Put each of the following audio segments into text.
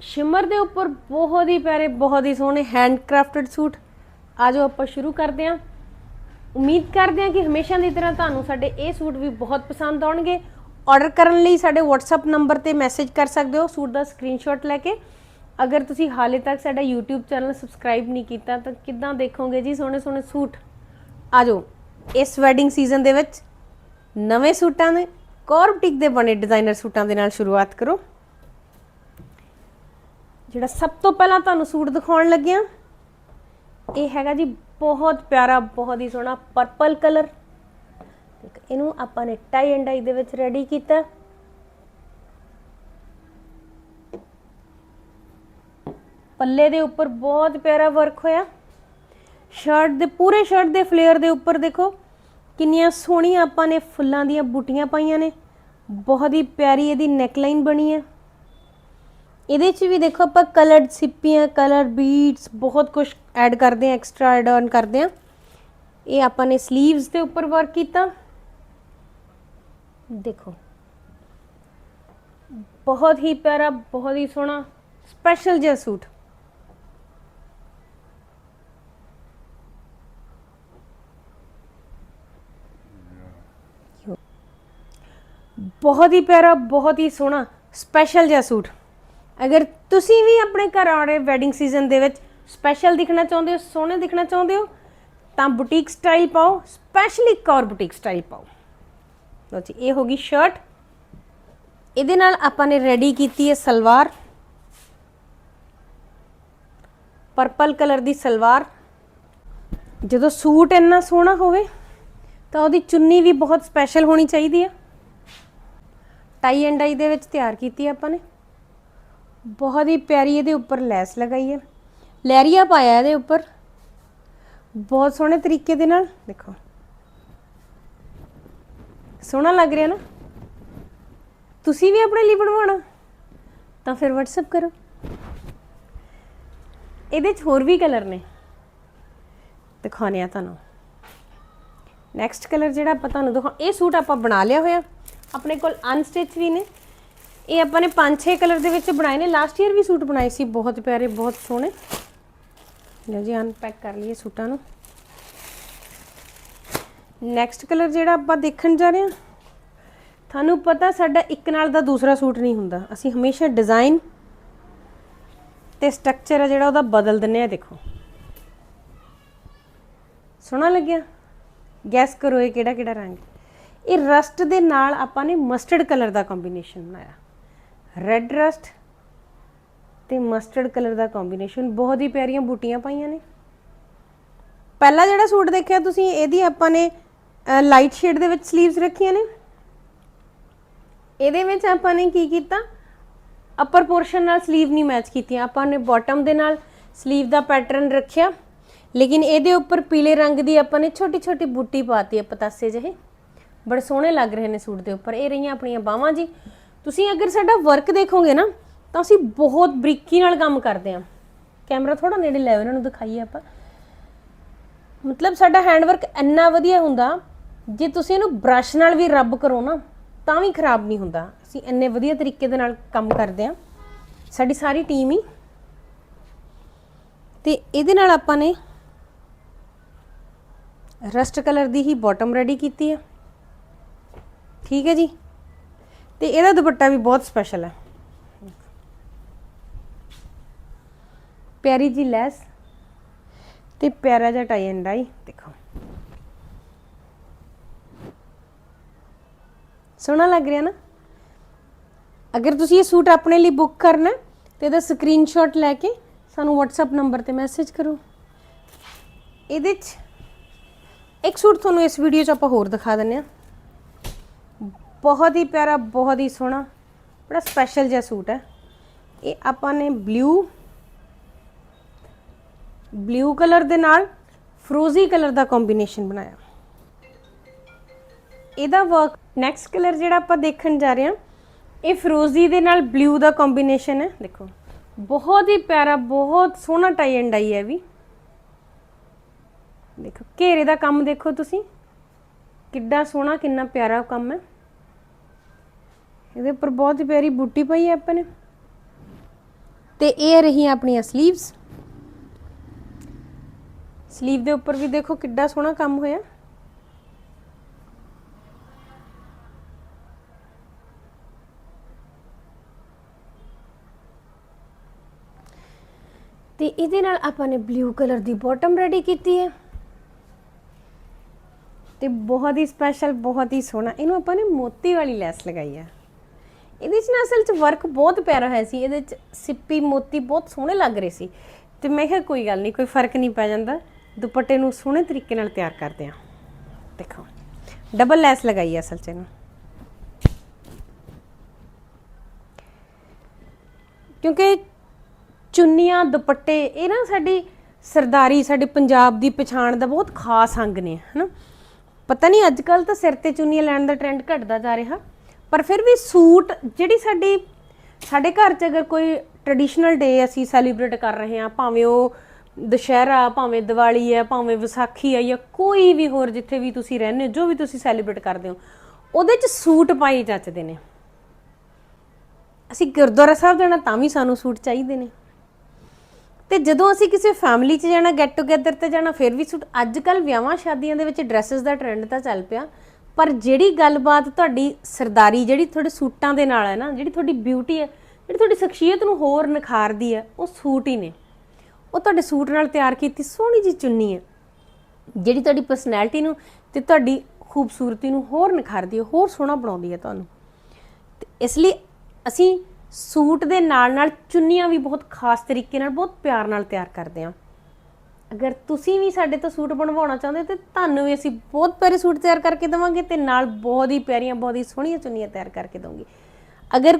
Shimmer ਦੇ ਉੱਪਰ ਬਹੁਤ ਹੀ ਪਿਆਰੇ, ਬਹੁਤ ਹੀ ਸੋਹਣੇ ਹੈਂਡਕ੍ਰਾਫਟਡ ਸੂਟ। ਆਜੋ ਆਪਾਂ ਸ਼ੁਰੂ ਕਰਦੇ ਹਾਂ। ਉਮੀਦ ਕਰਦੇ ਹਾਂ ਕਿ ਹਮੇਸ਼ਾ ਦੀ ਤਰ੍ਹਾਂ ਤੁਹਾਨੂੰ ਸਾਡੇ ਇਹ ਸੂਟ ਵੀ ਬਹੁਤ ਪਸੰਦ ਆਉਣਗੇ। ਆਰਡਰ ਕਰਨ ਲਈ ਸਾਡੇ WhatsApp ਨੰਬਰ ਤੇ ਮੈਸੇਜ ਕਰ ਸਕਦੇ ਹੋ। ਸੂਟ ਦਾ ਸਕਰੀਨਸ਼ਾਟ ਲੈ ਕੇ। ਅਗਰ ਤੁਸੀਂ ਹਾਲੇ ਤੱਕ ਸਾਡਾ YouTube ਚੈਨਲ ਸਬਸਕ੍ਰਾਈਬ ਨਹੀਂ ਕੀਤਾ, ਤਾਂ ਕਿੱਦਾਂ ਦੇਖੋਗੇ ਜੀ ਸੋਹਣੇ ਸੋਹਣੇ ਸੂਟ? ਆਜੋ, ਇਸ ਵੈਡਿੰਗ ਸੀਜ਼ਨ ਦੇ ਵਿੱਚ ਨਵੇਂ ਸੂਟਾਂ ਦੇ ਕੋਰਬਟਿਕ ਦੇ ਬਣੇ ਡਿਜ਼ਾਈਨਰ ਸੂਟਾਂ ਦੇ ਨਾਲ ਸ਼ੁਰੂਆਤ ਕਰੋ। ਜਿਹੜਾ ਸਭ ਤੋਂ ਪਹਿਲਾਂ ਤੁਹਾਨੂੰ ਸੂਟ ਦਿਖਾਉਣ ਲੱਗਿਆ ਇਹ ਹੈਗਾ ਜੀ ਬਹੁਤ ਪਿਆਰਾ, ਬਹੁਤ ਹੀ ਸੋਹਣਾ ਪਰਪਲ ਕਲਰ ਇਹਨੂੰ ਆਪਾਂ ਨੇ ਟਾਈ ਐਂਡ ਡਾਈ ਦੇ ਵਿੱਚ ਰੈਡੀ ਕੀਤਾ। ਪੱਲੇ ਦੇ ਉੱਪਰ ਬਹੁਤ ਪਿਆਰਾ ਵਰਕ ਹੋਇਆ। ਸ਼ਰਟ ਦੇ, ਪੂਰੇ ਸ਼ਰਟ ਦੇ ਫਲੇਅਰ ਦੇ ਉੱਪਰ ਦੇਖੋ, ਕਿੰਨੀਆਂ ਸੋਹਣੀਆਂ ਆਪਾਂ ਨੇ ਫੁੱਲਾਂ ਦੀਆਂ ਬੂਟੀਆਂ ਪਾਈਆਂ ਨੇ। ਬਹੁਤ ਹੀ ਪਿਆਰੀ ਇਹਦੀ ਨੈਕਲਾਈਨ ਬਣੀ ਹੈ। ਇਹਦੇ 'ਚ ਵੀ ਦੇਖੋ ਆਪਾਂ ਕਲਰਡ ਸਿੱਪੀਆਂ ਕਲਰ ਬੀਡਸ ਬਹੁਤ ਕੁਝ ਐਡ ਕਰਦੇ ਆ ਐਕਸਟਰਾ ਐਡ ਆਨ ਕਰਦੇ ਆ ਇਹ ਆਪਾਂ ਨੇ 슬ੀਵਸ ਦੇ ਉੱਪਰ ਵਰਕ ਕੀਤਾ। ਦੇਖੋ। ਬਹੁਤ ਹੀ ਪਿਆਰਾ, ਬਹੁਤ ਹੀ ਸੋਹਣਾ ਸਪੈਸ਼ਲ ਜਿਹਾ ਸੂਟ। ਬਹੁਤ ਹੀ ਪਿਆਰਾ, ਬਹੁਤ ਹੀ ਸੋਹਣਾ ਸਪੈਸ਼ਲ ਜਿਹਾ ਸੂਟ। ਅਗਰ ਤੁਸੀਂ ਵੀ ਆਪਣੇ ਘਰ ਆਉਣੇ ਵੈਡਿੰਗ ਸੀਜ਼ਨ ਦੇ ਵਿੱਚ ਸਪੈਸ਼ਲ ਦਿਖਣਾ ਚਾਹੁੰਦੇ ਹੋ, ਸੋਹਣੇ ਦਿਖਣਾ ਚਾਹੁੰਦੇ ਹੋ, ਤਾਂ ਬੁਟੀਕ ਸਟਾਈਲ ਪਾਓ ਸਪੈਸ਼ਲੀ ਕੌਰ ਬੁਟੀਕ ਸਟਾਈਲ ਪਾਓ। ਲੋ ਜੀ, ਇਹ ਹੋ ਗਈ ਸ਼ਰਟ ਇਹਦੇ ਨਾਲ ਆਪਾਂ ਨੇ ਰੈਡੀ ਕੀਤੀ ਹੈ ਸਲਵਾਰ। ਪਰਪਲ ਕਲਰ ਦੀ ਸਲਵਾਰ। ਜਦੋਂ ਸੂਟ ਇੰਨਾ ਸੋਹਣਾ ਹੋਵੇ, ਤਾਂ ਉਹਦੀ ਚੁੰਨੀ ਵੀ ਬਹੁਤ ਸਪੈਸ਼ਲ ਹੋਣੀ ਚਾਹੀਦੀ ਆ ਟਾਈ ਐਂਡ ਡਾਈ ਦੇ ਵਿੱਚ ਤਿਆਰ ਕੀਤੀ ਆਪਾਂ ਨੇ। ਬਹੁਤ ਹੀ ਪਿਆਰੀ ਇਹਦੇ ਉੱਪਰ ਲੈਸ ਲਗਾਈ ਹੈ। ਲਹਿਰੀਆ ਪਾਇਆ ਇਹਦੇ ਉੱਪਰ। ਬਹੁਤ ਸੋਹਣੇ ਤਰੀਕੇ ਦੇ ਨਾਲ, ਦੇਖੋ। ਸੋਹਣਾ ਲੱਗ ਰਿਹਾ ਨਾ। ਤੁਸੀਂ ਵੀ ਆਪਣੇ ਲਈ ਬਣਵਾਉਣਾ, ਤਾਂ ਫਿਰ WhatsApp ਕਰੋ। ਇਹਦੇ 'ਚ ਹੋਰ ਵੀ ਕਲਰ ਨੇ। ਦਿਖਾਉਣੇ ਆ ਤੁਹਾਨੂੰ। ਨੈਕਸਟ ਕਲਰ ਜਿਹੜਾ ਆਪਾਂ ਤੁਹਾਨੂੰ ਦਿਖਾ ਇਹ ਸੂਟ ਆਪਾਂ ਬਣਾ ਲਿਆ ਹੋਇਆ। ਆਪਣੇ ਕੋਲ ਅਨਸਟਿਚ ਵੀ ਨੇ। ਇਹ ਆਪਾਂ ਨੇ 5-6 ਕਲਰ ਦੇ ਵਿੱਚ ਬਣਾਏ ਨੇ। ਲਾਸਟ ਈਅਰ ਵੀ ਸੂਟ ਬਣਾਏ ਸੀ, ਬਹੁਤ ਪਿਆਰੇ, ਬਹੁਤ ਸੋਹਣੇ। ਲਓ ਜੀ ਅਨਪੈਕ ਕਰ ਲਈਏ ਸੂਟਾਂ ਨੂੰ। ਨੈਕਸਟ ਕਲਰ ਜਿਹੜਾ ਆਪਾਂ ਦੇਖਣ ਜਾ ਰਹੇ ਹਾਂ, ਤੁਹਾਨੂੰ ਪਤਾ ਸਾਡਾ ਇੱਕ ਨਾਲ ਦਾ ਦੂਸਰਾ ਸੂਟ ਨਹੀਂ ਹੁੰਦਾ। ਅਸੀਂ ਹਮੇਸ਼ਾ ਡਿਜ਼ਾਈਨ ਤੇ ਸਟਰਕਚਰ ਹੈ ਜਿਹੜਾ ਉਹਦਾ ਬਦਲ ਦਿੰਨੇ ਆ ਦੇਖੋ। ਸੋਹਣਾ ਲੱਗਿਆ? ਗੈਸ ਕਰੋ ਇਹ ਕਿਹੜਾ ਕਿਹੜਾ ਰੰਗ। ਇਹ ਰਸਟ ਦੇ ਨਾਲ ਆਪਾਂ ਨੇ ਮਸਟਰਡ ਕਲਰ ਦਾ ਕੰਬੀਨੇਸ਼ਨ ਬਣਾਇਆ। ਰੈਡ ਰਸਟ ਤੇ ਮਸਟਰਡ ਕਲਰ ਦਾ ਕੰਬੀਨੇਸ਼ਨ ਬਹੁਤ ਹੀ ਪਿਆਰੀਆਂ ਬੂਟੀਆਂ ਪਾਈਆਂ ਨੇ। ਪਹਿਲਾ ਜਿਹੜਾ ਸੂਟ ਦੇਖਿਆ ਤੁਸੀਂ, ਇਹਦੀ ਆਪਾਂ ਨੇ ਲਾਈਟ ਸ਼ੇਡ ਦੇ ਵਿੱਚ ਸਲੀਵਸ ਰੱਖੀਆਂ ਨੇ। ਇਹਦੇ ਵਿੱਚ ਆਪਾਂ ਨੇ ਕੀ ਕੀਤਾ? ਅਪਰ ਪੋਰਸ਼ਨ ਨਾਲ ਸਲੀਵ ਨਹੀਂ ਮੈਚ ਕੀਤੀ ਆਪਾਂ ਨੇ ਬਾਟਮ ਦੇ ਨਾਲ ਸਲੀਵ ਦਾ ਪੈਟਰਨ ਰੱਖਿਆ। ਲੇਕਿਨ ਇਹਦੇ ਉੱਪਰ ਪੀਲੇ ਰੰਗ ਦੀ ਆਪਾਂ ਨੇ ਛੋਟੀ ਛੋਟੀ ਬੂਟੀ ਪਾਤੀ ਹੈ ਪਤਾਸੇ ਜਿਹੇ। ਬੜੇ ਸੋਹਣੇ ਲੱਗ ਰਹੇ ਨੇ ਸੂਟ ਦੇ ਉੱਪਰ। ਇਹ ਰਹੀਆਂ ਆਪਣੀਆਂ ਬਾਹਾਂ ਜੀ। ਤੁਸੀਂ ਅਗਰ ਸਾਡਾ ਵਰਕ ਦੇਖੋਗੇ ਨਾ, ਤਾਂ ਅਸੀਂ ਬਹੁਤ ਬਰੀਕੀ ਨਾਲ ਕੰਮ ਕਰਦੇ ਹਾਂ। ਕੈਮਰਾ ਥੋੜਾ ਨੇੜੇ ਲੈ ਉਹਨਾਂ ਨੂੰ ਦਿਖਾਈਏ ਆਪਾਂ। ਮਤਲਬ ਸਾਡਾ ਹੈਂਡਵਰਕ ਇੰਨਾ ਵਧੀਆ ਹੁੰਦਾ, ਜੇ ਤੁਸੀਂ ਇਹਨੂੰ ਬ੍ਰਸ਼ ਨਾਲ ਵੀ ਰੱਬ ਕਰੋ ਨਾ, ਤਾਂ ਵੀ ਖਰਾਬ ਨਹੀਂ ਹੁੰਦਾ। ਅਸੀਂ ਇੰਨੇ ਵਧੀਆ ਤਰੀਕੇ ਦੇ ਨਾਲ ਕੰਮ ਕਰਦੇ ਹਾਂ। ਸਾਡੀ ਸਾਰੀ ਟੀਮ ਹੀ। ਤੇ ਇਹਦੇ ਨਾਲ ਆਪਾਂ ਨੇ ਰਸਟ ਕਲਰ ਦੀ ਹੀ ਬਾਟਮ ਰੈਡੀ ਕੀਤੀ ਆ ਠੀਕ ਹੈ ਜੀ? ਤੇ ਇਹਦਾ ਦੁਪੱਟਾ ਵੀ ਬਹੁਤ ਸਪੈਸ਼ਲ ਹੈ। ਪਿਆਰੀ ਜੀ ਲੈਸ ਤੇ ਪਿਆਰਾ ਜਿਹਾ ਟਾਈ ਐਂਡ ਡਾਈ ਦੇਖੋ। ਸੋਹਣਾ ਲੱਗ ਰਿਹਾ ਨਾ? ਅਗਰ ਤੁਸੀਂ ਇਹ ਸੂਟ ਆਪਣੇ ਲਈ ਬੁੱਕ ਕਰਨਾ ਹੈ, ਤੇ ਇਹਦਾ ਸਕਰੀਨਸ਼ਾਟ ਲੈ ਕੇ ਸਾਨੂੰ WhatsApp ਨੰਬਰ ਤੇ ਮੈਸੇਜ ਕਰੋ। ਇਹਦੇ 'ਚ ਇੱਕ ਸੂਟ ਤੁਹਾਨੂੰ ਇਸ ਵੀਡੀਓ 'ਚ ਆਪਾਂ ਹੋਰ ਦਿਖਾ ਦਿੰਨੇ ਆ ਬਹੁਤ ਹੀ ਪਿਆਰਾ, ਬਹੁਤ ਹੀ ਸੋਹਣਾ, ਬੜਾ ਸਪੈਸ਼ਲ ਜਿਹਾ ਸੂਟ ਹੈ। ਇਹ ਆਪਾਂ ਨੇ ਬਲੂ ਬਲੂ ਕਲਰ ਦੇ ਨਾਲ ਫਰੋਜ਼ੀ ਕਲਰ ਦਾ ਕੰਬੀਨੇਸ਼ਨ ਬਣਾਇਆ। ਇਹਦਾ ਵਰਕ ਨੈਕਸਟ ਕਲਰ ਜਿਹੜਾ ਆਪਾਂ ਦੇਖਣ ਜਾ ਰਹੇ ਹਾਂ, ਇਹ ਫਰੋਜ਼ੀ ਦੇ ਨਾਲ ਬਲੂ ਦਾ ਕੰਬੀਨੇਸ਼ਨ ਹੈ। ਦੇਖੋ, ਬਹੁਤ ਹੀ ਪਿਆਰਾ, ਬਹੁਤ ਸੋਹਣਾ ਟਾਈ ਐਂਡ ਆਈ ਹੈ ਵੀ। ਦੇਖੋ, ਘੇਰੇ ਦਾ ਕੰਮ ਦੇਖੋ ਤੁਸੀਂ। ਕਿੱਡਾ ਸੋਹਣਾ, ਕਿੰਨਾ ਪਿਆਰਾ ਕੰਮ ਹੈ। ਇਹਦੇ ਉੱਪਰ ਬਹੁਤ ਹੀ ਪਿਆਰੀ ਬੂਟੀ ਪਾਈ ਹੈ ਆਪਾਂ ਨੇ। ਤੇ ਇਹ ਰਹੀਆਂ ਆਪਣੀਆਂ 슬ੀਵਸ 슬ੀਵ ਦੇ ਉੱਪਰ ਵੀ ਦੇਖੋ ਕਿੱਡਾ ਸੋਹਣਾ ਕੰਮ ਹੋਇਆ। ਤੇ ਇਹਦੇ ਨਾਲ ਆਪਾਂ ਨੇ ਬਲੂ ਕਲਰ ਦੀ ਬਾਟਮ ਰੈਡੀ ਕੀਤੀ ਹੈ। ਤੇ ਬਹੁਤ ਹੀ ਸਪੈਸ਼ਲ ਬਹੁਤ ਹੀ ਸੋਹਣਾ, ਇਹਨੂੰ ਆਪਾਂ ਨੇ ਮੋਤੀ ਵਾਲੀ ਲੈਸ ਲਗਾਈ ਹੈ। ਇਹਦੇ ਚ ਨਾ ਅਸਲ ਚ ਵਰਕ ਬਹੁਤ ਪਿਆਰਾ ਹੋਇਆ ਸੀ, ਇਹਦੇ ਚ ਸਿੱਪੀ ਮੋਤੀ ਬਹੁਤ ਸੋਹਣੇ ਲੱਗ ਰਹੇ ਸੀ। ਤੇ ਮੈਂ ਕਿਹਾ ਕੋਈ ਗੱਲ ਨਹੀਂ ਕੋਈ ਫ਼ਰਕ ਨਹੀਂ ਪੈ ਜਾਂਦਾ, ਦੁਪੱਟੇ ਨੂੰ ਸੋਹਣੇ ਤਰੀਕੇ ਨਾਲ ਤਿਆਰ ਕਰਦੇ ਆ। ਦੇਖੋ ਡਬਲ ਲੈਸ ਲਗਾਈ ਅਸਲ ਚ ਇਹਨੂੰ। ਕਿਉਂਕਿ ਚੁੰਨੀਆਂ, ਦੁਪੱਟੇ, ਇਹ ਨਾ ਸਾਡੀ ਸਰਦਾਰੀ, ਸਾਡੇ ਪੰਜਾਬ ਦੀ ਪਛਾਣ ਦਾ ਬਹੁਤ ਖਾਸ ਅੰਗ ਨੇ, ਹਨਾ? ਪਤਾ ਨਹੀਂ ਅੱਜ ਕੱਲ ਤਾਂ ਸਿਰ ਤੇ ਚੁੰਨੀਆਂ ਲੈਣ ਦਾ ਟ੍ਰੈਂਡ ਘਟਦਾ ਜਾ ਰਿਹਾ। ਪਰ ਫਿਰ ਵੀ ਸੂਟ ਜਿਹੜੀ ਸਾਡੀ, ਸਾਡੇ ਘਰ 'ਚ ਅਗਰ ਕੋਈ ਟ੍ਰੈਡੀਸ਼ਨਲ ਡੇ ਅਸੀਂ ਸੈਲੀਬ੍ਰੇਟ ਕਰ ਰਹੇ ਹਾਂ, ਭਾਵੇਂ ਉਹ ਦੁਸ਼ਹਿਰਾ, ਭਾਵੇਂ ਦੀਵਾਲੀ ਹੈ, ਭਾਵੇਂ ਵਿਸਾਖੀ ਹੈ ਜਾਂ ਕੋਈ ਵੀ ਹੋਰ ਜਿੱਥੇ ਵੀ ਤੁਸੀਂ ਰਹਿੰਦੇ ਹੋ, ਜੋ ਵੀ ਤੁਸੀਂ ਸੈਲੀਬ੍ਰੇਟ ਕਰਦੇ ਹੋ, ਉਹਦੇ 'ਚ ਸੂਟ ਪਾਈ ਜੱਚਦੇ ਨੇ। ਅਸੀਂ ਗੁਰਦੁਆਰਾ ਸਾਹਿਬ ਜਾਣਾ ਤਾਂ ਵੀ ਸਾਨੂੰ ਸੂਟ ਚਾਹੀਦੇ ਨੇ। ਤੇ ਜਦੋਂ ਅਸੀਂ ਕਿਸੇ ਫੈਮਿਲੀ 'ਚ ਜਾਣਾ ਗੈਟ ਟੂਗੇਦਰ ਤੇ ਜਾਣਾ, ਫਿਰ ਵੀ ਸੂਟ। ਅੱਜ ਕੱਲ ਵਿਆਹਾਂ ਸ਼ਾਦੀਆਂ ਦੇ ਵਿੱਚ ਡਰੈਸਸ ਦਾ ਟ੍ਰੈਂਡ ਤਾਂ ਚੱਲ ਪਿਆ। ਪਰ ਜਿਹੜੀ ਗੱਲਬਾਤ ਤੁਹਾਡੀ ਸਰਦਾਰੀ, ਜਿਹੜੀ ਤੁਹਾਡੇ ਸੂਟਾਂ ਦੇ ਨਾਲ ਹੈ ਨਾ, ਜਿਹੜੀ ਤੁਹਾਡੀ ਬਿਊਟੀ ਹੈ, ਜਿਹੜੀ ਤੁਹਾਡੀ ਸ਼ਖਸੀਅਤ ਨੂੰ ਹੋਰ ਨਿਖਾਰਦੀ ਹੈ, ਉਹ ਸੂਟ ਹੀ ਨੇ। ਉਹ ਤੁਹਾਡੇ ਸੂਟ ਨਾਲ ਤਿਆਰ ਕੀਤੀ ਸੋਹਣੀ ਜੀ ਚੁੰਨੀ ਹੈ। ਜਿਹੜੀ ਤੁਹਾਡੀ ਪਰਸਨੈਲਿਟੀ ਨੂੰ ਤੇ ਤੁਹਾਡੀ ਖੂਬਸੂਰਤੀ ਨੂੰ ਹੋਰ ਨਿਖਾਰਦੀ ਹੈ, ਹੋਰ ਸੋਹਣਾ ਬਣਾਉਂਦੀ ਹੈ ਤੁਹਾਨੂੰ। ਤੇ ਇਸ ਲਈ ਅਸੀਂ ਸੂਟ ਦੇ ਨਾਲ ਨਾਲ ਚੁੰਨੀਆਂ ਵੀ ਬਹੁਤ ਖਾਸ ਤਰੀਕੇ ਨਾਲ, ਬਹੁਤ ਪਿਆਰ ਨਾਲ ਤਿਆਰ ਕਰਦੇ ਹਾਂ। ਅਗਰ ਤੁਸੀਂ ਵੀ ਸਾਡੇ ਤੋਂ ਸੂਟ ਬਣਵਾਉਣਾ ਚਾਹੁੰਦੇ ਤੇ ਤੁਹਾਨੂੰ ਵੀ ਅਸੀਂ ਬਹੁਤ ਪਿਆਰੇ ਸੂਟ ਤਿਆਰ ਕਰਕੇ ਦੇਵਾਂਗੇ ਤੇ ਨਾਲ ਬਹੁਤ ਹੀ ਪਿਆਰੀਆਂ, ਬਹੁਤ ਹੀ ਸੋਹਣੀਆਂ ਚੁੰਨੀਆਂ ਤਿਆਰ ਕਰਕੇ ਦਵਾਂਗੇ ਅਗਰ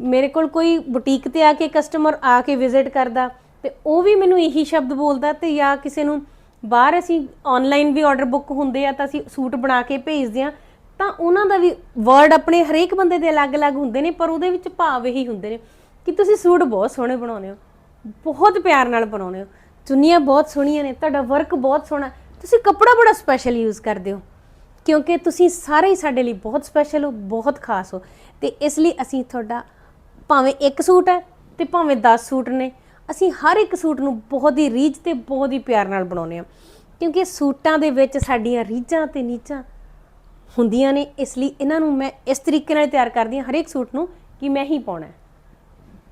ਮੇਰੇ ਕੋਲ ਕੋਈ ਬੁਟੀਕ ਤੇ ਆ ਕੇ ਕਸਟਮਰ ਆ ਕੇ ਵਿਜ਼ਿਟ ਕਰਦਾ, ਤੇ ਉਹ ਵੀ ਮੈਨੂੰ ਇਹੀ ਸ਼ਬਦ ਬੋਲਦਾ ਤੇ ਜਾਂ ਕਿਸੇ ਨੂੰ ਬਾਹਰ ਅਸੀਂ ਆਨਲਾਈਨ ਵੀ ਆਰਡਰ ਬੁੱਕ ਹੁੰਦੇ ਆ ਤਾਂ ਅਸੀਂ ਸੂਟ ਬਣਾ ਕੇ ਭੇਜਦੇ ਆ ਤਾਂ ਉਹਨਾਂ ਦਾ ਵੀ ਵਰਡ ਆਪਣੇ ਹਰੇਕ ਬੰਦੇ ਦੇ ਅਲੱਗ-ਅਲੱਗ ਹੁੰਦੇ ਨੇ, ਪਰ ਉਹਦੇ ਵਿੱਚ ਭਾਵ ਇਹੀ ਹੁੰਦੇ ਨੇ ਕਿ ਤੁਸੀਂ ਸੂਟ ਬਹੁਤ ਸੋਹਣੇ ਬਣਾਉਂਦੇ ਹੋ, ਬਹੁਤ ਪਿਆਰ ਨਾਲ ਬਣਾਉਂਦੇ ਹੋ। ਚੁੰਨੀਆਂ ਬਹੁਤ ਸੋਹਣੀਆਂ ਨੇ, ਤੁਹਾਡਾ ਵਰਕ ਬਹੁਤ ਸੋਹਣਾ। ਤੁਸੀਂ ਕੱਪੜਾ ਬੜਾ ਸਪੈਸ਼ਲ ਯੂਜ਼ ਕਰਦੇ ਹੋ, ਕਿਉਂਕਿ ਤੁਸੀਂ ਸਾਰੇ ਹੀ ਸਾਡੇ ਲਈ ਬਹੁਤ ਸਪੈਸ਼ਲ ਹੋ, ਬਹੁਤ ਖਾਸ ਹੋ। ਤੇ ਇਸ ਲਈ ਅਸੀਂ ਤੁਹਾਡਾ ਭਾਵੇਂ ਇੱਕ ਸੂਟ ਹੈ ਤੇ ਭਾਵੇਂ 10 ਸੂਟ ਨੇ, ਅਸੀਂ ਹਰ ਇੱਕ ਸੂਟ ਨੂੰ ਬਹੁਤ ਹੀ ਰੀਝ ਤੇ ਬਹੁਤ ਹੀ ਪਿਆਰ ਨਾਲ ਬਣਾਉਂਦੇ ਹਾਂ। ਕਿਉਂਕਿ ਸੂਟਾਂ ਦੇ ਵਿੱਚ ਸਾਡੀਆਂ ਰੀਝਾਂ ਤੇ ਨੀਚਾਂ ਹੁੰਦੀਆਂ ਨੇ, ਇਸ ਲਈ ਇਹਨਾਂ ਨੂੰ ਮੈਂ ਇਸ ਤਰੀਕੇ ਨਾਲ ਤਿਆਰ ਕਰਦੀ ਹਾਂ ਹਰੇਕ ਸੂਟ ਨੂੰ ਕਿ ਮੈਂ ਹੀ ਪਾਉਣਾ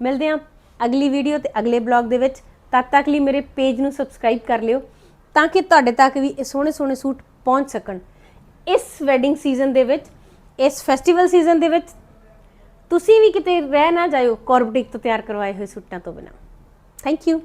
ਮਿਲਦੇ ਹਾਂ ਅਗਲੀ ਵੀਡੀਓ ਤੇ ਅਗਲੇ ਬਲੌਗ ਦੇ ਵਿੱਚ। ਤਦ ਤੱਕ ਲਈ ਮੇਰੇ ਪੇਜ ਨੂੰ ਸਬਸਕ੍ਰਾਈਬ ਕਰ ਲਿਓ ਤਾਂ ਕਿ ਤੁਹਾਡੇ ਤੱਕ ਵੀ ਇਹ ਸੋਹਣੇ ਸੋਹਣੇ ਸੂਟ ਪਹੁੰਚ ਸਕਣ। ਇਸ ਵੈਡਿੰਗ ਸੀਜ਼ਨ ਦੇ ਵਿੱਚ, ਇਸ ਫੈਸਟੀਵਲ ਸੀਜ਼ਨ ਦੇ ਵਿੱਚ ਤੁਸੀਂ ਵੀ ਕਿਤੇ ਰਹਿ ਨਾ ਜਾਇਓ ਕਾਰਬਟਿਕ ਤੋਂ ਤਿਆਰ ਕਰਵਾਏ ਹੋਏ ਸੂਟਾਂ ਤੋਂ ਬਿਨਾਂ। Thank you